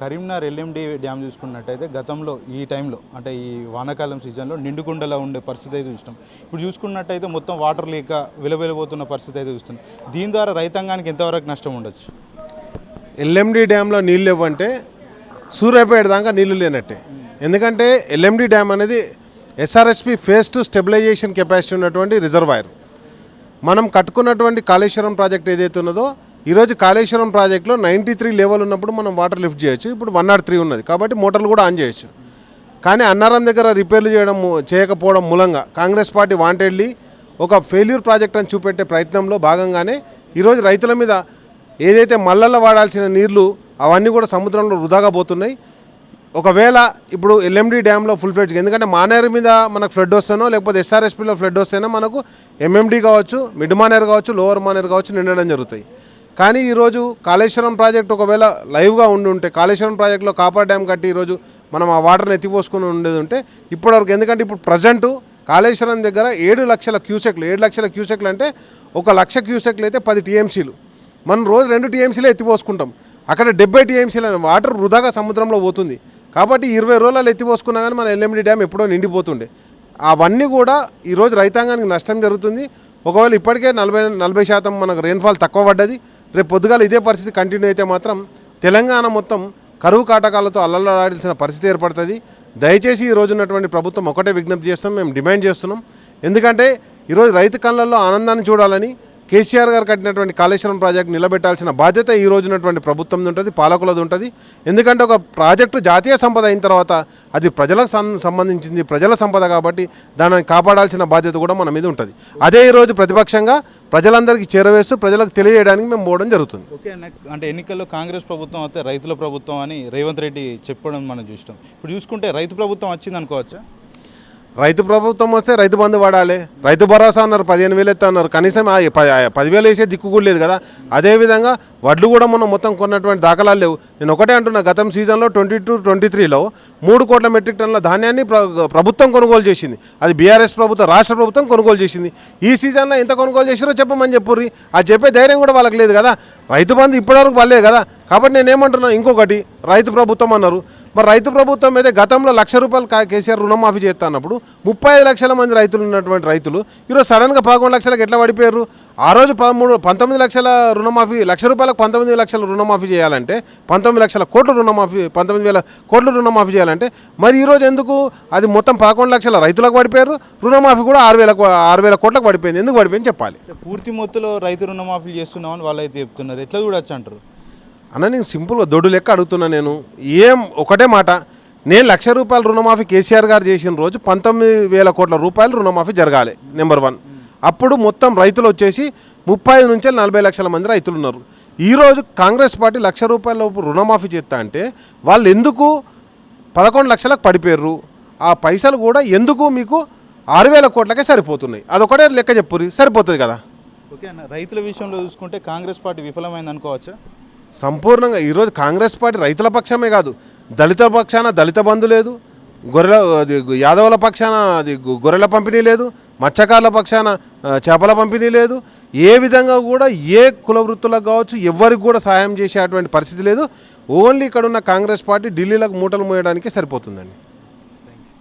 Karimnagar LMD dam చూసుకున్నట్టయితే గతంలో ఈ టైంలో అంటే ఈ వానాకాలం సీజన్లో నిండుకుండలా ఉండే పరిస్థితి అయితే చూస్తాం ఇప్పుడు చూసుకున్నట్టయితే మొత్తం వాటర్ లేక విలవిలబోతున్న పరిస్థితి అయితే చూస్తుంది దీని ద్వారా రైతాంగానికి ఎంతవరకు నష్టం ఉండొచ్చు? ఎల్ఎండి డ్యాంలో నీళ్ళు ఇవ్వంటే సూర్యాపేట దాకా నీళ్ళు లేనట్టే. ఎందుకంటే ఎల్ఎండి డ్యామ్ అనేది SRSP phase two stabilisation capacity ఉన్నటువంటి రిజర్వాయర్. మనం కట్టుకున్నటువంటి కాళేశ్వరం ప్రాజెక్ట్ ఏదైతే ఉన్నదో ఈరోజు కాళేశ్వరం ప్రాజెక్టులో నైంటీ త్రీ లెవెల్ ఉన్నప్పుడు మనం వాటర్ లిఫ్ట్ చేయొచ్చు. ఇప్పుడు వన్ నాట్ త్రీ ఉన్నది. కాబట్టి మోటార్లు కూడా ఆన్ చేయొచ్చు. కానీ అన్నారం దగ్గర రిపేర్లు చేయడం చేయకపోవడం మూలంగా కాంగ్రెస్ పార్టీ వాంటెడ్లీ ఒక ఫెయిల్యూర్ ప్రాజెక్ట్ అని చూపెట్టే ప్రయత్నంలో భాగంగానే ఈరోజు రైతుల మీద ఏదైతే మల్లల్లో వాడాల్సిన నీళ్ళు అవన్నీ కూడా సముద్రంలో వృధాగా పోతున్నాయి. ఒకవేళ ఇప్పుడు ఎల్ఎండి డ్యాంలో ఫుల్ ఫ్లెడ్జ్ ఎందుకంటే మానేరు మీద మనకు ఫ్లడ్ వస్తేనో లేకపోతే ఎస్ఆర్ఎస్పీలో ఫ్లడ్ వస్తేనో మనకు ఎంఎండి కావచ్చు మిడ్ మానేరు కావచ్చు లోవర్ మానేరు కావచ్చు నిండడం జరుగుతాయి. కానీ ఈరోజు కాళేశ్వరం ప్రాజెక్ట్ ఒకవేళ లైవ్గా ఉండి ఉంటే కాళేశ్వరం ప్రాజెక్టులో కాపర్ డ్యామ్ కట్టి ఈరోజు మనం ఆ వాటర్ని ఎత్తిపోసుకుని ఉండేది ఉంటే ఇప్పటివరకు ఎందుకంటే ఇప్పుడు ప్రజెంటు కాళేశ్వరం దగ్గర ఏడు లక్షల క్యూసెక్లు ఏడు లక్షల క్యూసెక్లు అంటే ఒక లక్ష క్యూసెక్లు అయితే పది టీఎంసీలు. మనం రోజు రెండు టీఎంసీలే ఎత్తిపోసుకుంటాం. అక్కడ డెబ్బై టీఎంసీల వాటర్ వృధాగా సముద్రంలో పోతుంది. కాబట్టి ఇరవై రోజులలో ఎత్తిపోసుకున్నా కానీ మన ఎల్ఎండి డ్యామ్ ఎప్పుడో నిండిపోతుండే. అవన్నీ కూడా ఈరోజు రైతాంగానికి నష్టం జరుగుతుంది. ఒకవేళ ఇప్పటికే నలభై నలభై శాతం మనకు రెయిన్ఫాల్ తక్కువ పడ్డది రేపు పొద్దుగాల ఇదే పరిస్థితి కంటిన్యూ అయితే మాత్రం తెలంగాణ మొత్తం కరువు కాటకాలతో అల్లల్లాడాల్సిన పరిస్థితి ఏర్పడుతుంది. దయచేసి ఈ రోజు ఉన్నటువంటి ప్రభుత్వం ఒకటే విజ్ఞప్తి చేస్తాం మేము డిమాండ్ చేస్తున్నాం. ఎందుకంటే ఈరోజు రైతు కళ్ళల్లో ఆనందాన్ని చూడాలని కేసీఆర్ గారు కట్టినటువంటి కాళేశ్వరం ప్రాజెక్టు నిలబెట్టాల్సిన బాధ్యత ఈ రోజునటువంటి ప్రభుత్వం ఉంటుంది పాలకులది ఉంటుంది. ఎందుకంటే ఒక ప్రాజెక్టు జాతీయ సంపద అయిన తర్వాత అది ప్రజలకు సంబంధించింది ప్రజల సంపద కాబట్టి దానిని కాపాడాల్సిన బాధ్యత కూడా మన మీద ఉంటుంది. అదే ఈరోజు ప్రతిపక్షంగా ప్రజలందరికీ చేరవేస్తూ ప్రజలకు తెలియజేయడానికి మేము పోవడం జరుగుతుంది. ఓకే అంటే ఎన్నికల్లో కాంగ్రెస్ ప్రభుత్వం అయితే రైతుల ప్రభుత్వం అని రేవంత్ రెడ్డి చెప్పడం మనం చూస్తాం ఇప్పుడు చూసుకుంటే రైతు ప్రభుత్వం వచ్చింది అనుకోవచ్చా రైతు ప్రభుత్వం వస్తే రైతు బంధు పడాలి. రైతు భరోసా అన్నారు పదిహేను వేలు ఎత్తా అన్నారు. కనీసం ఆ పదివేలు వేసే దిక్కు కూడా లేదు కదా. అదేవిధంగా వడ్లు కూడా మనం మొత్తం కొన్నటువంటి దాఖలాలు లేవు. నేను ఒకటే అంటున్నా గతం సీజన్లో ట్వంటీ టూ ట్వంటీ త్రీలో మూడు కోట్ల మెట్రిక్ టన్నుల ధాన్యాన్ని ప్ర- ప్రభుత్వం కొనుగోలు చేసింది. అది బీఆర్ఎస్ ప్రభుత్వం రాష్ట్ర ప్రభుత్వం కొనుగోలు చేసింది. ఈ సీజన్లో ఎంత కొనుగోలు చేసిరో చెప్పమని చెప్పుర్రి అది చెప్పే ధైర్యం కూడా వాళ్ళకి లేదు కదా. రైతు బంధు ఇప్పటివరకు పర్లేదు కదా. కాబట్టి నేనేమంటున్నా ఇంకొకటి రైతు ప్రభుత్వం అన్నారు. మరి రైతు ప్రభుత్వం అయితే గతంలో లక్ష రూపాయలు కేసీఆర్ రుణమాఫీ చేస్తా అన్నప్పుడు ముప్పై ఐదు లక్షల మంది రైతులు ఉన్నటువంటి రైతులు ఈరోజు సడన్గా పదకొండు లక్షలకు ఎట్లా పడిపోయారు? ఆ రోజు పదమూడు పంతొమ్మిది లక్షల రుణమాఫీ లక్ష రూపాయలకు పంతొమ్మిది లక్షల రుణమాఫీ చేయాలంటే పంతొమ్మిది లక్షల కోట్ల రుణమాఫీ పంతొమ్మిది వేల కోట్ల రుణమాఫీ చేయాలంటే మరి ఈరోజు ఎందుకు? అది మొత్తం పదకొండు లక్షల రైతులకు పడిపోయారు రుణమాఫీ కూడా ఆరు వేల ఆరు వేల కోట్లకు పడిపోయింది. ఎందుకు పడిపోయింది చెప్పాలి? పూర్తి మొత్తంలో రైతు రుణమాఫీ చేస్తున్నామని వాళ్ళు అయితే చెప్తున్నారు ఎట్లా చూడొచ్చు అంటారు? అన్న నేను సింపుల్గా దొడ్డు లెక్క అడుగుతున్నా నేను. ఏం ఒకటే మాట. నేను లక్ష రూపాయల రుణమాఫీ కేసీఆర్ గారు చేసిన రోజు పంతొమ్మిది వేల కోట్ల రూపాయలు రుణమాఫీ జరగాలి నెంబర్ వన్. అప్పుడు మొత్తం రైతులు వచ్చేసి ముప్పై ఐదు నుంచి నలభై లక్షల మంది రైతులు ఉన్నారు. ఈరోజు కాంగ్రెస్ పార్టీ లక్ష రూపాయల లోపు రుణమాఫీ చేస్తా అంటే వాళ్ళు ఎందుకు పదకొండు లక్షలకు పడిపోయారు ఆ పైసలు కూడా ఎందుకు మీకు ఆరు వేల కోట్లకే సరిపోతున్నాయి? అదొకటే లెక్క చెప్పుర్రి. సరిపోతుంది కదా? ఓకే అన్న రైతుల విషయంలో చూసుకుంటే కాంగ్రెస్ పార్టీ విఫలమైంది అనుకోవచ్చా? సంపూర్ణంగా ఈరోజు కాంగ్రెస్ పార్టీ రైతుల పక్షమే కాదు దళిత పక్షాన దళిత బంధు లేదు గొర్రెల అది యాదవుల పక్షాన అది గొర్రెల పంపిణీ లేదు మత్స్యకారుల పక్షాన చేపల పంపిణీ లేదు ఏ విధంగా కూడా ఏ కుల వృత్తులకు కావచ్చు ఎవరికి కూడా సాయం చేసేటువంటి పరిస్థితి లేదు ఓన్లీ ఇక్కడ ఉన్న కాంగ్రెస్ పార్టీ ఢిల్లీలకు మూటలు మోయడానికి సరిపోతుందండి.